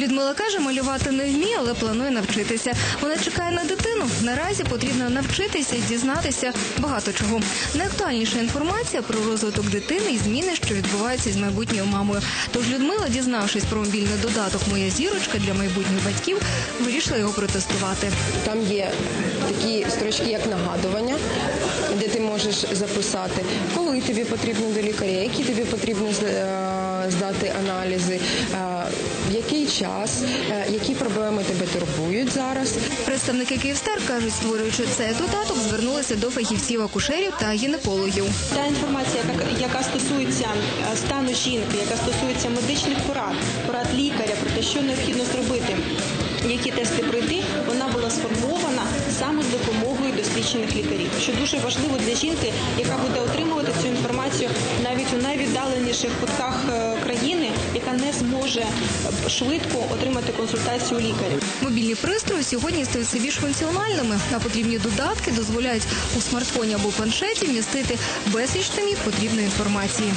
Людмила каже, малювати не вміє, але планує навчитися. Вона чекає на дитину. Наразі потрібно навчитися і дізнатися багато чого. Найактуальніша інформація про розвиток дитини і зміни, що відбуваються з майбутньою мамою. Тож Людмила, дізнавшись про мобільний додаток Моя зірочка для майбутніх батьків, вирішила його протестувати. Там є такі строчки, як нагадування, де ти можеш записати, коли тобі потрібно до лікаря, які тобі потрібно е, здати аналізи, е, в який час, е, які проблеми тебе турбують зараз. Представники Київстар кажуть, створюючи цей додаток, звернулися до фахівців акушерів та гінекологів. Та інформація, яка, стосується стану жінки, яка стосується медичних порад, порад лікаря про те, що необхідно зробити, які тести пройти, вона була допомогою лікарів, що дуже важливо для жінки, яка буде отримувати цю інформацію навіть у найвіддаленіших кутках е, країни, яка не зможе швидко отримати консультацію лікаря. Мобільні пристрої сьогодні стають все більш функціональними, а потрібні додатки дозволяють у смартфоні або планшеті вмістити безліч томів потрібної інформації.